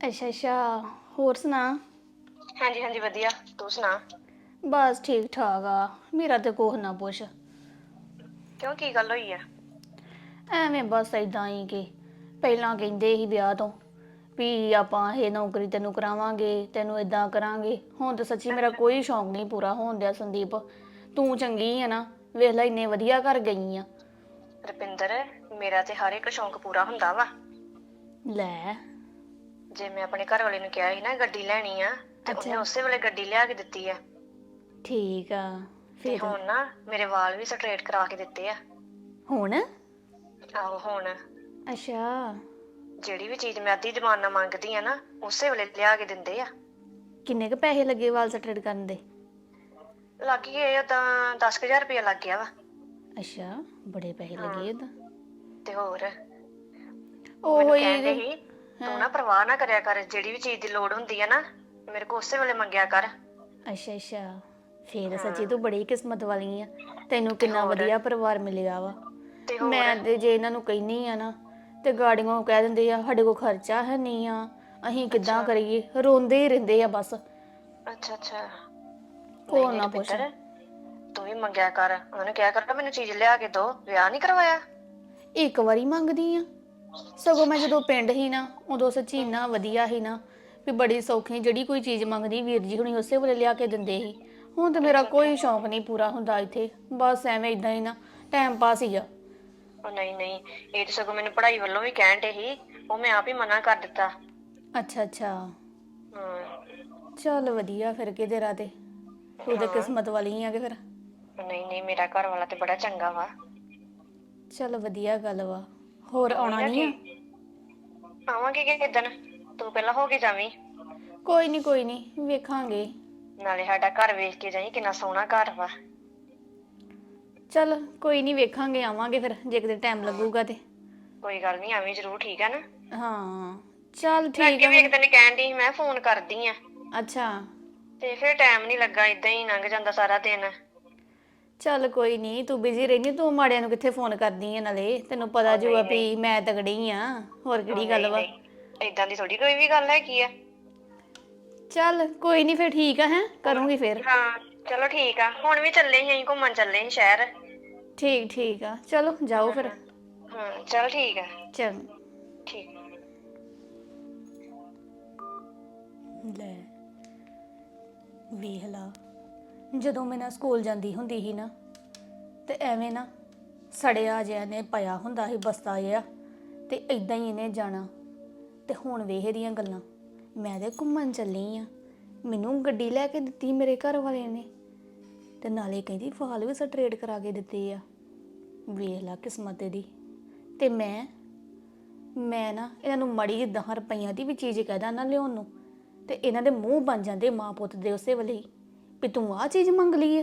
ਅੱਛਾ ਅੱਛਾ। ਹੋਰ ਸੁਣਾ? ਹਾਂਜੀ ਹਾਂਜੀ ਵਧੀਆ। ਤੂੰ ਸੁਣਾ? ਬਸ ਠੀਕ ਠਾਕ ਆ। ਮੇਰਾ ਤੇ ਕੁਛ ਨਾ ਪੁੱਛ। ਕਿਉਂ ਕੀ ਗੱਲ ਹੋਈ ਆ? ਐਵੇਂ ਬਸ ਇਦਾਂ ਹੀ ਕਿ ਪਹਿਲਾਂ ਕਹਿੰਦੇ ਸੀ ਵਿਆਹ ਤੋਂ ਵੀ ਆਪਾਂ ਇਹ ਨੌਕਰੀ ਤੈਨੂੰ ਕਰਾਵਾਂਗੇ ਤੈਨੂੰ ਇਦਾਂ ਕਰਾਂਗੇ। ਹੁਣ ਤਾਂ ਸੱਚੀ ਮੇਰਾ ਕੋਈ ਸ਼ੌਂਕ ਨਹੀਂ ਪੂਰਾ ਹੋਣ ਦਿਆ ਸੰਦੀਪ। ਤੂੰ ਚੰਗੀ ਆ ਨਾ ਵੇਖ ਲੈ ਇੰਨੇ ਵਧੀਆ ਘਰ ਗਈ ਆ। ਰੁਪਿੰਦਰ ਮੇਰਾ ਤੇ ਹਰ ਇੱਕ ਸ਼ੌਂਕ ਪੂਰਾ ਹੁੰਦਾ ਵਾ। ਲੈ। ਜੇ ਮੈਂ ਆਪਣੇ ਘਰ ਵਾਲੇ ਨੂੰ ਕਿਹਾ ਸੀ ਨਾ ਗੱਡੀ ਲੈਣੀ ਆ ਤੇ ਉਹਨੇ ਅੱਛਾ। ਉਸੇ ਵੇਲੇ ਗੱਡੀ ਲਿਆ ਕੇ ਦਿੱਤੀ ਆ। ਠੀਕ ਆ ਤੇ ਫਿਰ? ਹੁਣ ਨਾ ਮੇਰੇ ਵਾਲ ਵੀ ਸਟ੍ਰੇਟ ਕਰਾ ਕੇ ਦਿੱਤੇ ਆ। ਹੁਣ? ਆਹੋ ਹੁਣ। ਅੱਛਾ। ਜਿਹੜੀ ਵੀ ਚੀਜ਼ ਮੈਂ ਅੱਧੀ ਜ਼ਮਾਨਾ ਮੰਗਦੀ ਆ ਨਾ ਉਸੇ ਵੇਲੇ ਲਿਆ ਕੇ ਦਿੰਦੇ ਆ। ਕਿੰਨੇ ਕ ਪੈਸੇ ਲੱਗੇ ਵਾਲ ਸਟ੍ਰੇਟ ਕਰਨ ਦੇ? ਲੱਗ ਗਏ ਤਾਂ 10000 ਰੁਪਇਆ ਲੱਗ ਗਿਆ ਵਾ। ਅੱਛਾ ਬੜੇ ਪੈਸੇ ਲੱਗੇ ਉਹਦਾ ਤੇ। ਹੋਰ? ਉਹ ਮੈਨੂੰ ਹੀ ਕਹਿੰਦੇ ਸੀ ਤੂੰ ਨਾ ਪਰਵਾਹ ਨਾ ਕਰਿਆ ਕਰ ਜਿਹੜੀ ਵੀ ਚੀਜ਼ ਦੀ ਲੋੜ ਹੁੰਦੀ ਆ ਨਾ ਮੇਰੇ ਕੋ ਉਸੇ ਵੇਲੇ ਮੰਗਿਆ ਕਰ। ਅੱਛਾ ਅੱਛਾ। ਫੇਰ ਸੱਚੀ ਤੂੰ ਬੜੀ ਕਿਸਮਤ ਵਾਲੀ ਆ। ਤੈਨੂੰ ਕਿੰਨਾ ਵਧੀਆ ਪਰਿਵਾਰ ਮਿਲਿਆ ਵਾ। ਤੇ ਹੋਰ? ਮੈਂ ਤੇ ਜੇ ਇਹਨਾਂ ਨੂੰ ਕਹਿਨੀ ਆ ਨਾ ਤੇ ਗਾੜੀਆਂ ਕਹਿ ਦਿੰਦੇ ਆ ਸਾਡੇ ਕੋਲ ਖਰਚਾ ਹੈ ਨਹੀਂ ਆ। ਅਸੀਂ ਕਿੱਦਾਂ ਕਰੀਏ? ਰੋਂਦੇ ਹੀ ਰਹਿੰਦੇ ਆ ਬਸ। ਅੱਛਾ ਅੱਛਾ। ਹੋਰ ਨਾ ਪੁੱਛ। ਪੁੱਤਰ ਤੂੰ ਵੀ ਮੰਗਿਆ ਕਰ। ਉਹਨੇ ਕਿਹਾ ਕਰ ਮੈਨੂੰ ਚੀਜ਼ ਲਿਆ ਕੇ ਦੋ। ਵਿਆਹ ਨਹੀਂ ਕਰਵਾਇਆ? ਇੱਕ ਵਾਰੀ ਮੰਗਦੀ ਆ। ਸਗੋਂ ਮੈਂ ਜਦੋਂ ਪਿੰਡ ਹੀ ਨਾ ਉਦੋਂ ਸੱਚੀ ਇੰਨਾ ਵਧੀਆ ਹੀ ਨਾ ਵੀ ਬੜੀ ਸੌਖੀ ਜਿਹੜੀ ਕੋਈ ਚੀਜ਼ ਮੰਗਦੀ ਵੀਰ ਜੀ ਹੁਣੀ ਉਸੇ ਵੇਲੇ ਲਿਆ ਕੇ ਦਿੰਦੇ ਸੀ। ਹੁਣ ਤੇ ਮੇਰਾ ਕੋਈ ਸ਼ੌਂਕ ਨਹੀਂ ਪੂਰਾ ਹੁੰਦਾ ਇੱਥੇ ਬਸ ਐਵੇਂ ਇਦਾਂ ਹੀ ਨਾ ਟਾਈਮ ਪਾਸ ਹੀ ਆ। ਉਹ ਨਹੀਂ ਨਹੀਂ ਇਹ ਤਾਂ ਸਗੋਂ ਮੈਨੂੰ ਪੜ੍ਹਾਈ ਵੱਲੋਂ ਵੀ ਕਹਿਣ ਡੇ ਸੀ ਉਹ ਮੈਂ ਆਪ ਹੀ ਮਨਾ ਕਰ ਦਿੱਤਾ। ਅੱਛਾ ਅੱਛਾ। ਹਮ ਚੱਲ ਵਧੀਆ ਫਿਰ ਕਿਤੇ ਰਾਤੇ ਤੂੰ ਤੇ ਕਿਸਮਤ ਵਾਲੀ ਆ ਕਿ ਫਿਰ। ਨਹੀਂ ਨਹੀਂ ਮੇਰਾ ਘਰ ਵਾਲਾ ਤੇ ਬੜਾ ਚੰਗਾ ਵਾ। ਚੱਲ ਵਧੀਆ ਗੱਲ ਵਾ। ਹੋਰ ਆਉਣਾ ਨਹੀਂ ਆ। ਆਵਾਂਗੇ ਕਿ ਕਿਦਨ ਤੂੰ ਪਹਿਲਾਂ ਹੋ ਕੇ ਜਾਵੀਂ। ਕੋਈ ਨਹੀਂ ਕੋਈ ਨਹੀਂ ਵੇਖਾਂਗੇ। ਨਾਲੇ ਸਾਡਾ ਘਰ ਵੇਖ ਕੇ ਜਾਈਂ ਕਿੰਨਾ ਸੋਹਣਾ ਘਰ ਵਾ। ਚੱਲ ਕੋਈ ਨਹੀਂ ਵੇਖਾਂਗੇ ਆਵਾਂਗੇ ਫਿਰ ਜੇ ਕਿਤੇ ਟਾਈਮ ਲੱਗੂਗਾ ਤੇ। ਕੋਈ ਗੱਲ ਨਹੀਂ ਆਵੀਂ ਜ਼ਰੂਰ ਠੀਕ ਆ ਨਾ? ਹਾਂ ਚੱਲ ਠੀਕ ਅੱਗੇ ਵੀ ਇੱਕ ਦਿਨ ਕਹਿਣ ਦੀ ਮੈਂ ਫੋਨ ਕਰਦੀ ਆ। ਅੱਛਾ। ਤੇ ਫਿਰ ਟਾਈਮ ਨਹੀਂ ਲੱਗਾ ਇਦਾਂ ਹੀ ਲੰਘ ਜਾਂਦਾ ਸਾਰਾ ਦਿਨ। ਚੱਲ ਕੋਈ ਨਹੀਂ ਤੂੰ ਬਿਜ਼ੀ ਰਹਿਨੀ ਤੂੰ ਮਾੜਿਆਂ ਨੂੰ ਕਿੱਥੇ ਫੋਨ ਕਰਦੀ ਆ ਨਾਲੇ? ਤੈਨੂੰ ਪਤਾ ਜੋ ਆ ਵੀ ਮੈਂ ਤਗੜੀ ਆ ਹੋਰ ਕਿਹੜੀ ਗੱਲ ਵਾ? ਇਦਾਂ ਦੀ ਥੋੜੀ ਕੋਈ ਵੀ ਗੱਲ ਹੈਗੀ ਆ। ਚੱਲ ਕੋਈ ਨਹੀਂ ਫਿਰ ਠੀਕ ਆ ਹੈ ਕਰੂੰਗੀ ਫਿਰ। ਹਾਂ ਚਲੋ ਠੀਕ ਆ। ਹੁਣ ਵੀ ਚੱਲੇ ਅਸੀਂ ਘੁੰਮਣ ਚੱਲੇ ਸੀ ਸ਼ਹਿਰ। ਠੀਕ ਠੀਕ ਆ। ਚਲੋ ਜਾਓ ਫਿਰ। ਹਾਂ ਚਲ ਠੀਕ ਆ। ਚਲ ਠੀਕ। ਲੈ ਵੇਖ ਲਾ। ਜਦੋਂ ਮੈਂ ਨਾ ਸਕੂਲ ਜਾਂਦੀ ਹੁੰਦੀ ਸੀ ਨਾ, ਤੇ ਐਵੇਂ ਨਾ ਸੜਿਆ ਜਿਹਾ ਨੇ ਪਿਆ ਹੁੰਦਾ ਸੀ, ਬਸਤਾ ਜਿਹਾ, ਤੇ ਇਦਾਂ ਹੀ ਇਹਨੇ ਜਾਣਾ। ਤੇ ਹੁਣ ਵੇਖ ਇਹਦੀਆਂ ਗੱਲਾਂ। ਮੈਂ ਤੇ ਘੁੰਮਣ ਚੱਲੀ ਆ। ਮੈਨੂੰ ਗੱਡੀ ਲੈ ਕੇ ਦਿੱਤੀ ਮੇਰੇ ਘਰ ਵਾਲੇ ਨੇ। ਤੇ ਨਾਲੇ ਕਹਿੰਦੀ ਫਾਲ ਵੀ ਸਟਰੇਟ ਕਰਾ ਕੇ ਦਿੱਤੇ ਆ। ਵੇਖ ਲਾ ਕਿਸਮਤ ਦੀ ਤੇ ਮੈਂ ਮੈਂ ਨਾ ਇਹਨਾਂ ਨੂੰ ਮੜੀ 10 ਰੁਪਈਆਂ ਦੀ ਵੀ ਚੀਜ਼ ਕਹਿਦਾ ਨਾ ਲਿਆਉਣ ਨੂੰ। ਤੇ ਇਹਨਾਂ ਦੇ ਮੂੰਹ ਬਣ ਜਾਂਦੇ ਮਾਂ ਪੁੱਤ ਦੇ ਉਸੇ ਵੇਲੇ ਹੀ। ਵੀ ਤੂੰ ਆਹ ਚੀਜ਼ ਮੰਗ ਲਈ ਆ?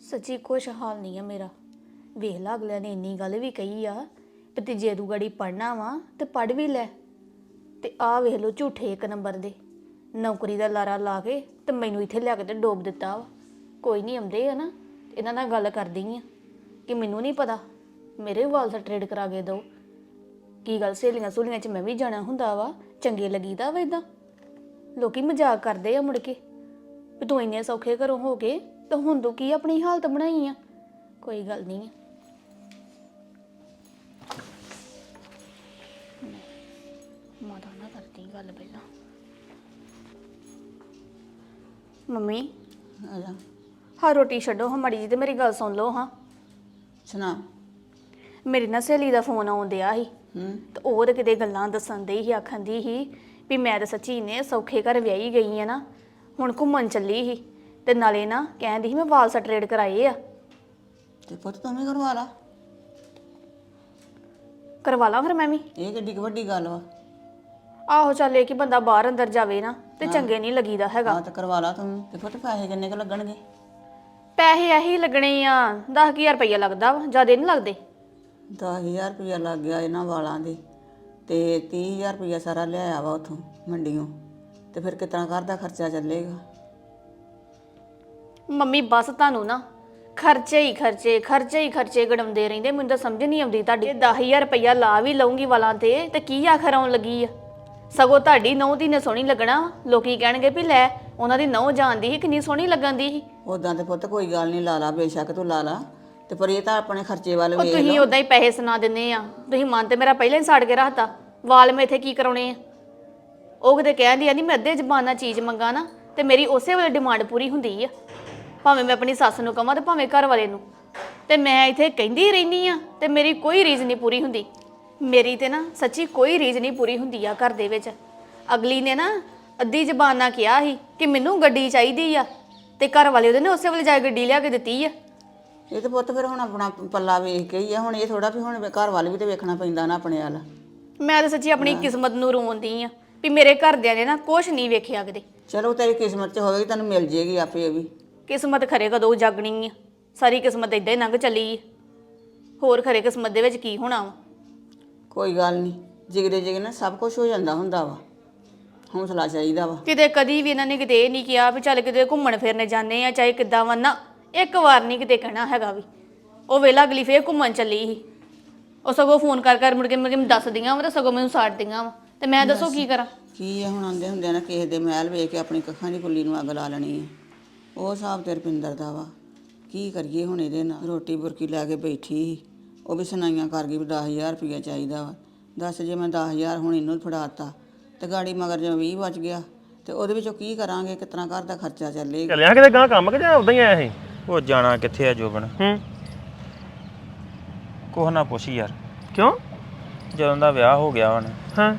ਸੱਚੀ ਕੁਛ ਹਾਲ ਨਹੀਂ ਆ ਮੇਰਾ। ਵੇਖ ਲਾ, ਅਗਲਿਆਂ ਨੇ ਇੰਨੀ ਗੱਲ ਵੀ ਕਹੀ ਆ ਵੀ ਤੇ ਜੇ ਤੂੰ ਗੜੀ ਪੜਨਾ ਵਾ ਤੇ ਪੜ ਵੀ ਲੈ। ਤੇ ਆਹ ਵੇਖ ਲੋ ਝੂਠੇ ਇੱਕ ਨੰਬਰ ਦੇ। ਨੌਕਰੀ ਦਾ ਲਾਰਾ ਲਾ ਕੇ ਤੇ ਮੈਨੂੰ ਇੱਥੇ ਲਿਆ ਕੇ ਤੇ ਡੋਬ ਦਿੱਤਾ ਵਾ। ਕੋਈ ਨਹੀਂ ਆਉਂਦੇ ਆ ਨਾ ਇਹਨਾਂ ਨਾਲ ਗੱਲ ਕਰਦੀ ਆ ਕਿ ਮੈਨੂੰ ਨਹੀਂ ਪਤਾ, ਮੇਰੇ ਵਾਲ ਸਟ੍ਰੇਟ ਕਰਾ ਕੇ ਦਿਓ। ਕੀ ਗੱਲ ਸਹੇਲੀਆਂ ਸਹੂਲੀਆਂ ਚ ਮੈਂ ਵੀ ਜਾਣਾ ਹੁੰਦਾ ਵਾ, ਚੰਗੇ ਲੱਗੀਦਾ ਵਾ ਇਦਾਂ ਲੋਕੀ ਮਜ਼ਾਕ ਕਰਦੇ ਆ ਮੁੜ ਕੇ। ਵੀ ਤੂੰ ਇੰਨੇ ਸੌਖੇ ਘਰੋਂ ਹੋ ਕੇ ਤਾਂ ਹੁਣ ਤੂੰ ਕੀ ਆਪਣੀ ਹਾਲਤ ਬਣਾਈ ਆ? ਕੋਈ ਗੱਲ ਨਹੀਂ ਆ। ਮਾਤਾ ਨਾਲ ਕਰਦੀ ਗੱਲ ਪਹਿਲਾਂ। ਮੰਮੀ? ਆਜਾ ਹਾਂ ਰੋਟੀ ਛੱਡੋ ਹਾਂ ਮੜੀ ਜੀ ਤੇ ਮੇਰੀ ਗੱਲ ਸੁਣ ਲਓ ਹਾਂ। ਸੁਣਾ। ਮੇਰੀ ਨਾ ਸਹੇਲੀ ਦਾ ਫੋਨ ਆਉਣ ਡਿਆ ਸੀ। ਹੂੰ। ਤੇ ਉਹ ਤੇ ਕਿਤੇ ਗੱਲਾਂ ਦੱਸਣ ਦੀ ਸੀ ਆਖਣ ਦੀ ਸੀ ਵੀ ਮੈਂ ਤਾਂ ਸੱਚੀ ਨੇ ਸੌਖੇ ਘਰ ਵਿਆਹੀ ਗਈ ਆ ਨਾ ਹੁਣ ਘੁੰਮਣ ਚੱਲੀ ਸੀ ਤੇ ਨਾਲੇ ਨਾ ਕਹਿੰਦੀ ਸੀ ਮੈਂ ਵਾਲ ਸਟ੍ਰੇਟ ਕਰਾਏ ਆ। ਤੇ ਪੁੱਤ ਤੂੰ ਵੀ ਕਰਵਾ ਲਾ। ਕਰਵਾ ਲਾਂ ਫਿਰ ਮੈਂ ਵੀ। ਇਹ ਕਿੱਡੀ ਕੁ ਵੱਡੀ ਗੱਲ ਵਾ। ਆਹੋ ਚੱਲ ਇਹ ਕਿ ਬੰਦਾ ਬਾਹਰ ਅੰਦਰ ਜਾਵੇ ਨਾ ਤੇ ਚੰਗੇ ਨਹੀਂ ਲੱਗੀਦਾ ਹੈਗਾ। ਹਾਂ ਤੇ ਕਰਵਾ ਲਾ ਤੂੰ ਤੇ ਪੁੱਤ ਪੈਸੇ ਕਿੰਨੇ ਕੁ ਲੱਗਣਗੇ? ਪੈਸੇ ਇਹੀ ਲੱਗਣੇ ਆ 10000 ਰੁਪਈਆ ਲੱਗਦਾ ਵਾ ਜ਼ਿਆਦਾ ਨਹੀਂ ਲੱਗਦੇ। 10000 ਰੁਪਇਆ ਲੱਗ ਗਿਆ ਇਹਨਾਂ ਵਾਲਾਂ ਦੇ ਤੇ 30000 ਰੁਪਇਆ ਸਾਰਾ ਲਿਆਇਆ ਵਾ ਉਥੋਂ ਮੰਡੀੋਂ ਤੇ ਫਿਰ ਕਿਤਨਾ ਘਰ ਦਾ ਖਰਚਾ ਚੱਲੇਗਾ? ਮੰਮੀ ਬਸ ਤੁਹਾਨੂੰ ਨਾ ਖਰਚੇ ਹੀ ਖਰਚੇ ਖਰਚੇ ਹੀ ਖਰਚੇ ਗੜਮਦੇ ਰਹਿੰਦੇ। ਮੈਨੂੰ ਤਾਂ ਸਮਝ ਨਹੀਂ ਆਉਂਦੀ ਤੁਹਾਡੀ। 10000 ਰੁਪਈਆ ਲਾ ਵੀ ਲਊਂਗੀ ਵਾਲਾਂ ਤੇ ਤੇ ਕੀ ਆਖਰ ਆਉਣ ਲੱਗੀ ਆ? ਸਗੋਂ ਤੁਹਾਡੀ ਨਹੁੰ ਦੀ ਨੇ ਸੋਹਣੀ ਲੱਗਣਾ। ਲੋਕੀ ਕਹਿਣਗੇ ਵੀ ਲੈ ਉਹਨਾਂ ਦੀ ਨਹੁੰ ਜਾਣਦੀ ਸੀ ਕਿੰਨੀ ਸੋਹਣੀ ਲੱਗਣ ਦੀ ਸੀ। ਉਦਾਂ ਤੇ ਪੁੱਤ ਕੋਈ ਗੱਲ ਨਹੀਂ ਲਾ ਲਾ ਬੇਸ਼ੱਕ ਤੂੰ ਲਾ ਲਾ। ਤੇ ਪਰ ਇਹ ਤਾਂ ਆਪਣੇ ਖਰਚੇ ਵੱਲ ਉਹ ਵੇਖ ਤੁਸੀਂ ਉਦਾਂ ਹੀ ਪੈਸੇ ਸੁਣਾ ਦਿੰਦੇ ਆ। ਤੁਸੀਂ ਮਨ ਤੇ ਮੇਰਾ ਪਹਿਲਾਂ ਹੀ ਸਾੜ ਕੇ ਰੱਖਤਾ। ਵਾਲ ਮੈਂ ਇੱਥੇ ਕੀ ਕਰਾਉਣੇ ਆ? ਉਹ ਕਿਤੇ ਕਹਿੰਦੀ ਆ ਨਹੀਂ ਮੈਂ ਅੱਧੇ ਜ਼ਬਾਨ ਨਾਲ ਚੀਜ਼ ਮੰਗਾ ਨਾ ਤੇ ਮੇਰੀ ਉਸੇ ਵੇਲੇ ਡਿਮਾਂਡ ਪੂਰੀ ਹੁੰਦੀ ਆ। ਭਾਵੇਂ ਮੈਂ ਆਪਣੀ ਸੱਸ ਨੂੰ ਕਹਾਂ ਤੇ ਭਾਵੇਂ ਘਰ ਵਾਲੇ ਨੂੰ। ਤੇ ਮੈਂ ਇੱਥੇ ਕਹਿੰਦੀ ਰਹਿਨੀ ਆ ਤੇ ਮੇਰੀ ਕੋਈ ਰੀਜ਼ ਨਹੀਂ ਪੂਰੀ ਹੁੰਦੀ। ਮੇਰੀ ਤੇ ਨਾ ਸੱਚੀ ਕੋਈ ਰੀਜ਼ ਨਹੀਂ ਪੂਰੀ ਹੁੰਦੀ ਆ ਘਰ ਦੇ ਵਿੱਚ। ਅਗਲੀ ਨੇ ਨਾ ਅੱਧੀ ਜ਼ਬਾਨ ਨਾਲ ਕਿਹਾ ਸੀ ਕਿ ਮੈਨੂੰ ਗੱਡੀ ਚਾਹੀਦੀ ਆ ਤੇ ਘਰ ਵਾਲੇ ਉਹਦੇ ਨੇ ਉਸੇ ਵੇਲੇ ਜਾ ਕੇ ਗੱਡੀ ਲਿਆ ਕੇ ਦਿੱਤੀ ਆ। ਇਹ ਤੇ ਪੁੱਤ ਫਿਰ ਹੁਣ ਆਪਣਾ ਪੱਲਾ ਵੇਖ ਕੇ ਹੀ ਆ ਹੁਣ ਇਹ ਥੋੜਾ ਵੀ ਹੁਣ ਘਰ ਵੱਲ ਵੀ ਤੇ ਵੇਖਣਾ ਪੈਂਦਾ ਨਾ ਆਪਣੇ ਵੱਲ। ਮੈਂ ਤਾਂ ਸੱਚੀ ਆਪਣੀ ਕਿਸਮਤ ਨੂੰ ਰੋਂਦੀ ਆ। ਵੀ ਮੇਰੇ ਘਰਦਿਆਂ ਨੇ ਨਾ ਕੁਝ ਨਹੀਂ ਵੇਖਿਆ ਕਦੇ। ਚਲੋ ਤੇਰੀ ਕਿਸਮਤ 'ਚ ਹੋਵੇਗੀ ਤੈਨੂੰ ਮਿਲ ਜੇਗੀ ਆਪੇ ਇਹ ਵੀ। ਕਿਸਮਤ ਖਰੇ ਕਦੋਂ ਜਾਗਣੀ ਆ? ਸਾਰੀ ਕਿਸਮਤ ਇਦਾਂ ਹੀ ਲੰਘ ਚੱਲੀ ਆ। ਹੋਰ ਖਰੇ ਕਿਸਮਤ ਦੇ ਵਿੱਚ ਕੀ ਹੋਣਾ ਵਾ? ਕੋਈ ਗੱਲ ਨਹੀਂ ਜਿਗਰੇ ਜਿਗਰੇ ਨਾ ਸਭ ਕੁਝ ਹੋ ਜਾਂਦਾ ਹੁੰਦਾ ਵਾ। ਹੌਸਲਾ ਚਾਹੀਦਾ ਵਾ। ਕਿਤੇ ਕਦੀ ਵੀ ਇਹਨਾਂ ਨੇ ਕਿਤੇ ਇਹ ਨਹੀਂ ਕਿਹਾ ਵੀ ਚੱਲ ਕਿਤੇ ਘੁੰਮਣ ਫਿਰਨ ਜਾਂਦੇ ਆ ਚਾਹੇ ਕਿੱਦਾਂ ਵਾ ਨਾ ਇੱਕ ਵਾਰ ਨਹੀਂ ਕਿਤੇ ਕਹਿਣਾ ਹੈਗਾ ਵੀ। ਉਹ ਵੇਲਾ ਅਗਲੀ ਫੇਰ ਘੁੰਮਣ ਚੱਲੀ ਸੀ। ਉਹ ਸਗੋਂ ਫੋਨ ਕਰ ਕਰ ਮੁੜ ਕੇ ਮੁੜ ਕੇ ਮੈਨੂੰ ਦੱਸਦੀਆਂ ਵਾ ਤੇ ਸਗੋਂ ਮੈਨੂੰ ਸਾੜਦੀਆਂ ਵਾ। ਤੇ ਮੈਂ ਦੱਸੋ ਕੀ ਕਰਾਂ? ਕੀ ਆ ਹੁਣ ਆਂਦੇ ਹੁੰਦੇ ਨਾ ਕਿਸੇ ਦੇ ਮਹਿਲ ਵੇਖ ਕੇ ਆਪਣੀ ਕੱਖਾਂ ਦੀ ਕੁੱਲੀ ਨੂੰ ਅੱਗ ਲਾ ਲੈਣੀ ਹੈ ਉਹ ਹਿਸਾਬ ਤੇ ਰਪਿੰਦਰ ਦਾ ਵਾ। ਕੀ ਕਰੀਏ ਹੁਣ ਇਹਦੇ ਨਾਲ? ਰੋਟੀ ਬੁਰਕੀ ਲੈ ਕੇ ਬੈਠੀ ਸੀ। ਉਹ ਵੀ ਸੁਣਾਈਆਂ ਕਰ ਗਈ ਵੀ 10000 ਰੁਪਇਆ ਚਾਹੀਦਾ ਵਾ। ਦੱਸ ਜੇ ਮੈਂ 10000 ਹੁਣ ਇਹਨੂੰ ਫੜਾਤਾ ਤੇ ਗਾੜੀ ਮਗਰ ਜੇ 20 ਬਚ ਗਿਆ ਤੇ ਉਹਦੇ ਵਿੱਚੋਂ ਕੀ ਕਰਾਂਗੇ? ਕਿਤਨਾ ਘਰ ਦਾ ਖਰਚਾ ਚੱਲੇਗਾ? ਚੱਲਿਆ ਕਿਤੇ ਗਾਂ ਕੰਮ ਕਿ ਜਾਂ ਉਦਾਂ ਹੀ ਆਇਆ ਸੀ? ਉਹ ਜਾਣਾ ਕਿੱਥੇ ਆ ਜੋਬਨ? ਹੂੰ। ਕੋਹ ਨਾ ਪੁੱਛ ਯਾਰ। ਕਿਉਂ? ਜਦੋਂ ਦਾ ਵਿਆਹ ਹੋ ਗਿਆ ਹੁਣ ਹਾਂ।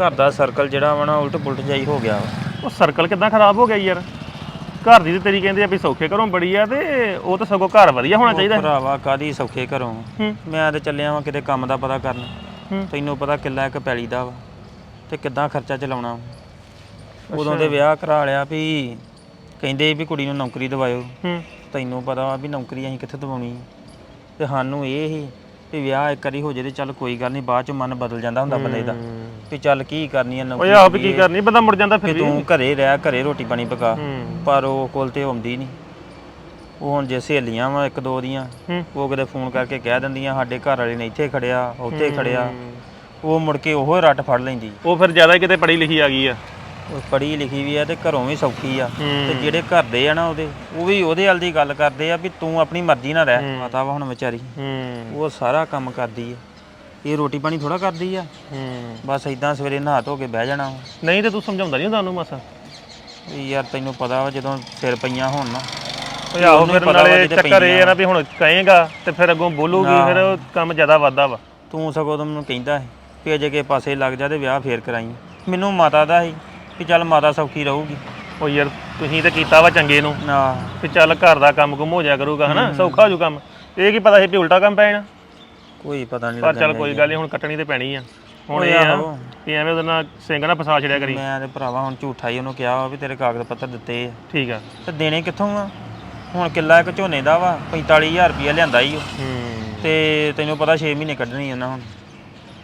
ਘਰ ਦਾ ਸਰਕਲ ਜਿਹੜਾ ਵਾ ਨਾ ਉਲਟ ਪੁਲਟ ਜਾਈ ਹੋ ਗਿਆ ਵਾ। ਉਹ ਸਰਕਲ ਕਿਦਾਂ ਖਰਾਬ ਹੋ ਗਿਆ ਯਾਰ? ਘਰ ਦੀ ਤੇ ਤੇਰੀ ਕਹਿੰਦੇ ਆ ਵੀ ਸੌਖੇ ਘਰੋਂ ਬੜੀ ਆ ਤੇ ਉਹ ਤਾਂ ਸਗੋਂ ਘਰ ਵਧੀਆ ਹੋਣਾ ਉਹ ਚਾਹੀਦਾ। ਭਰਾਵਾ ਕਾਦੀ ਸੌਖੇ ਘਰੋਂ? ਹੂੰ। ਮੈਂ ਤੇ ਚੱਲਿਆ ਵਾਂ ਕਿਤੇ ਕੰਮ ਦਾ ਪਤਾ ਕਰਨ। ਹੂੰ। ਤੈਨੂੰ ਪਤਾ ਕਿੱਲਾ ਇੱਕ ਪੈਲੀ ਦਾ ਵਾ ਤੇ ਕਿੱਦਾਂ ਖਰਚਾ ਚਲਾਉਣਾ ਵਾ। ਉਦੋਂ ਦੇ ਵਿਆਹ ਕਰਾ ਲਿਆ ਵੀ ਕਹਿੰਦੇ ਵੀ ਕੁੜੀ ਨੂੰ ਨੌਕਰੀ ਦਿਵਾਇਓ। ਹੂੰ। ਤੈਨੂੰ ਪਤਾ ਵਾ ਵੀ ਨੌਕਰੀ ਅਸੀਂ ਕਿੱਥੇ ਦਿਵਾਉਣੀ ਤੇ ਸਾਨੂੰ ਇਹ ਹੀ ਵੀ ਵਿਆਹ ਇੱਕ ਵਾਰੀ ਹੋ ਜੇ ਤੇ ਚੱਲ ਕੋਈ ਗੱਲ ਨਹੀਂ ਬਾਅਦ ਚ ਮਨ ਬਦਲ ਜਾਂਦਾ ਹੁੰਦਾ ਬੰਦੇ ਦਾ। ਵੀ ਚੱਲ ਕੀ ਕਰਨੀ ਆ ਓਏ ਨੌਕਰੀ ਆਪ ਵੀ ਕੀ। ਕਰਨੀ? ਬੰਦਾ ਮੁੜ ਜਾਂਦਾ ਫਿਰ ਵੀ। ਤੂੰ ਘਰੇ ਰਹਿ ਘਰੇ ਰੋਟੀ ਪਾਣੀ ਪਕਾ। ਹੂੰ। ਪਰ ਉਹ ਕੋਲ ਤੇ ਆਉਂਦੀ ਨਹੀਂ ਉਹ ਹੁਣ ਜੇ ਸਹੇਲੀਆਂ ਵਾ ਇੱਕ ਦੋ ਦੀਆਂ ਹੂੰ। ਉਹ ਕਿਤੇ ਫੋਨ ਕਰਕੇ ਕਹਿ ਦਿੰਦੀਆਂ ਸਾਡੇ ਘਰ ਵਾਲੇ ਨੇ ਇੱਥੇ ਖੜਿਆ ਉੱਥੇ ਖੜਿਆ। ਉਹ ਮੁੜ ਕੇ ਉਹ ਰੱਟ ਫੜ ਲੈਂਦੀ। ਉਹ ਫਿਰ ਜ਼ਿਆਦਾ ਹੀ ਕਿਤੇ ਪੜ੍ਹੀ ਲਿਖੀ ਆ ਗਈ ਆ। ਉਹ ਪੜ੍ਹੀ ਲਿਖੀ ਵੀ ਆ ਤੇ ਘਰੋਂ ਵੀ ਸੌਖੀ ਆ। ਹੂੰ। ਤੇ ਜਿਹੜੇ ਘਰ ਦੇ ਆ ਨਾ ਉਹਦੇ ਉਹ ਵੀ ਉਹਦੇ ਵੱਲ ਦੀ ਗੱਲ ਕਰਦੇ ਆ ਵੀ ਤੂੰ ਆਪਣੀ ਮਰਜ਼ੀ ਨਾਲ ਰਹਿ। ਮਾਤਾ ਵਾ ਹੁਣ ਵਿਚਾਰੀ। ਹੂੰ। ਉਹ ਸਾਰਾ ਕੰਮ ਕਰਦੀ ਆ। ਇਹ ਰੋਟੀ ਪਾਣੀ ਥੋੜਾ ਕਰਦੀ ਆ। ਹੂੰ ਬਸ ਇਦਾਂ ਸਵੇਰੇ ਨਹਾ ਧੋ ਕੇ ਬਹਿ ਜਾਣਾ ਵਾ। ਨਹੀਂ ਤੇ ਤੂੰ ਸਮਝਾਉਂਦਾ ਨਹੀਂ ਤੁਹਾਨੂੰ ਮਾਸਾ? ਵੀ ਯਾਰ ਤੈਨੂੰ ਪਤਾ ਵਾ ਜਦੋਂ ਸਿਰ ਪਈਆਂ ਹੋਣ ਨਾ। ਆਹੋ ਉਹਨੂੰ ਫਿਰ ਪਤਾ ਵਾ ਨਾਲੇ ਜਿਹਦੇ ਚੱਕਰ ਇਹ। ਆ ਨਾ ਵੀ। ਹੁਣ ਕਹੇਗਾ ਤੇ ਫਿਰ ਅੱਗੋਂ ਬੋਲੂਗੀ। ਫਿਰ ਉਹ ਕੰਮ ਜ਼ਿਆਦਾ ਵੱਧਦਾ ਵਾ। ਤੂੰ ਸਗੋਂ ਤਾਂ ਮੈਨੂੰ ਕਹਿੰਦਾ ਸੀ ਵੀ ਅਜੇ ਕੇ ਪਾਸੇ ਲੱਗ ਜਾ ਤੇ ਵਿਆਹ ਫੇਰ ਕਰਾਈ। ਮੈਨੂੰ ਮਾਤਾ ਦਾ ਸੀ ਵੀ ਚੱਲ ਮਾਤਾ ਸੌਖੀ ਰਹੂਗੀ। ਉਹ ਯਾਰ ਤੁਸੀਂ ਤਾਂ ਕੀਤਾ ਵਾ ਚੰਗੇ ਨੂੰ। ਨਾ। ਵੀ ਚੱਲ ਘਰ ਦਾ ਕੰਮ ਕੁਮ ਹੋ ਜਾਇਆ ਕਰੂਗਾ ਹਨਾ? ਸੌਖਾ ਹੋ ਜੂ ਕੰਮ। ਇਹ ਕੀ ਪਤਾ ਸੀ ਵੀ ਉਲਟਾ ਕੰਮ ਪੈ ਜਾਣਾ? ਕੋਈ ਪਤਾ ਨਹੀਂ ਪਰ ਚੱਲ ਕੋਈ ਗੱਲ ਨਹੀਂ ਹੁਣ ਕੱਟਣੀ ਤੇ ਪੈਣੀ ਆ। ਹੁਣ ਇਹ ਆ ਆਹੋ। ਵੀ ਐਵੇਂ ਉਹਦੇ ਨਾਲ ਸਿੰਘ ਨਾ ਫਸਾ ਛੜਿਆ ਕਰੀ। ਮੈਂ ਤੇ ਭਰਾਵਾ ਹੁਣ ਝੂਠਾ ਹੀ ਉਹਨੂੰ ਕਿਹਾ ਵਾ ਵੀ ਤੇਰੇ ਕਾਗਜ਼ ਪੱਤਰ ਦਿੱਤੇ ਆ। ਠੀਕ ਆ। ਤੇ ਦੇਣੇ ਕਿੱਥੋਂ ਆ? ਹੁਣ ਕਿੱਲਾ ਇੱਕ ਝੋਨੇ ਦਾ ਵਾ 45000 ਰੁਪਇਆ ਲਿਆਂਦਾ ਹੀ ਉਹ। ਹੂੰ। ਤੇ ਤੈਨੂੰ ਪਤਾ 6 ਮਹੀਨੇ ਕੱਢਣੀ ਉਹਨਾਂ ਹੁਣ।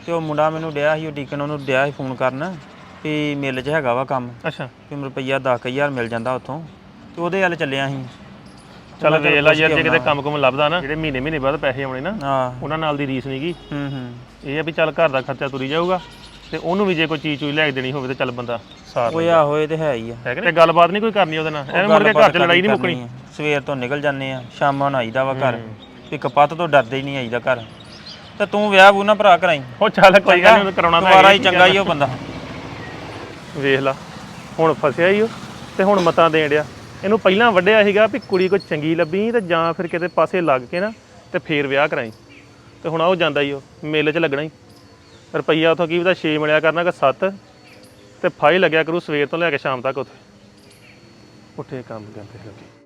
ਤੇ ਉਹ ਮੁੰਡਾ ਮੈਨੂੰ ਡਿਆ ਸੀ ਉਹ ਡੀਕਨ ਉਹਨੂੰ ਡਿਆ ਸੀ ਫੋਨ ਕਰਨ ਵੀ ਮਿਲ 'ਚ ਹੈਗਾ ਵਾ ਕੰਮ। ਅੱਛਾ। ਕਿ ਮੈਨੂੰ ਰੁਪਈਆ 10000 ਮਿਲ ਜਾਂਦਾ ਉੱਥੋਂ। ਤੇ ਉਹਦੇ ਵੱਲ ਚੱਲਿਆ ਸੀ। ਚੱਲ ਵੇਖ ਲਾ ਯਾਰ ਜੇ ਕਿਤੇ। ਕੰਮ ਕੁਮ ਲੱਭਦਾ ਨਾ। ਜਿਹੜੇ ਮਹੀਨੇ ਮਹੀਨੇ ਬਾਅਦ ਪੈਸੇ ਆਉਣੇ ਨਾ ਉਹਨਾਂ ਨਾਲ ਦੀ ਰੀਸ ਨਹੀਂਗੀ ਹੂੰ ਹੂੰ। ਇਹ ਆ ਵੀ ਚੱਲ ਘਰ ਦਾ ਖਰਚਾ ਤੁਰੀ ਜਾਊਗਾ ਤੇ ਉਹਨੂੰ ਵੀ ਜੇ ਕੋਈ ਚੀਜ਼ ਲੈ ਕੇ ਦੇਣੀ ਹੋਵੇ ਤੇ ਚੱਲ ਬੰਦਾ ਸਾਰ ਓਏ ਆਹੋ ਇਹ ਤੇ ਹੈ ਹੀ ਆ। ਹੈ ਕਿ ਨਹੀਂ? ਤੇ ਗੱਲਬਾਤ ਨਹੀਂ ਕੋਈ ਕਰਨੀ ਉਹਦੇ ਨਾਲ। ਐਵੇਂ ਮੁੜ ਕੇ ਘਰ ਚ ਲੜਾਈ ਨਹੀਂ ਮੁੱਕਣੀ। ਸਵੇਰ ਤੋਂ ਨਿਕਲ ਜਾਂਦੇ ਆ ਸ਼ਾਮਾਂ ਨੂੰ ਆਈਦਾ ਵਾ ਘਰ। ਵੀ ਕਪੱਤ ਤੋਂ ਡਰਦੇ ਹੀ ਨਹੀਂ ਆਈਦਾ ਘਰ। ਤੇ ਤੂੰ ਵਿਆਹ ਬੂ ਨਾ ਭਰਾ ਕਰਾਈ। ਉਹ ਚੱਲ ਕੋਈ ਗੱਲ ਨਹੀਂ ਕਰਾਉਣਾ ਤਾਂ ਦੁਬਾਰਾ ਹੈਗਾ ਹੀ ਚੰਗਾ ਹੀ ਉਹ ਬੰਦਾ। ਵੇਖ ਲਾ ਹੁਣ ਫਸਿਆ ਹੀ ਉਹ ਤੇ ਹੁਣ ਮਤਾਂ ਦੇਣ ਡਿਆ। ਇਹਨੂੰ ਪਹਿਲਾਂ ਵੱਢਿਆ ਸੀਗਾ ਵੀ ਕੁੜੀ ਕੋਈ ਚੰਗੀ ਲੱਭੀ ਤੇ ਜਾਂ ਫਿਰ ਕਿਤੇ ਪਾਸੇ ਲੱਗ ਕੇ ਨਾ ਤੇ ਫੇਰ ਵਿਆਹ ਕਰਾਈ। ਤੇ ਹੁਣ ਉਹ ਜਾਂਦਾ ਹੀ ਉਹ, ਮੇਲੇ 'ਚ ਲੱਗਣਾ ਹੀ ਰੁਪਈਆ ਉਥੋਂ ਕੀ ਪਤਾ 6 ਮਿਲਿਆ ਕਰਨਾ ਕਿ 7 ਤੇ ਫਾਈ ਲੱਗਿਆ ਕਰੂ ਸਵੇਰ ਤੋਂ ਲੈ ਕੇ ਸ਼ਾਮ ਤੱਕ ਉੱਥੇ। ਉੱਠੇ ਕੰਮ ਕਰਦੇ ਲੋਕੀ।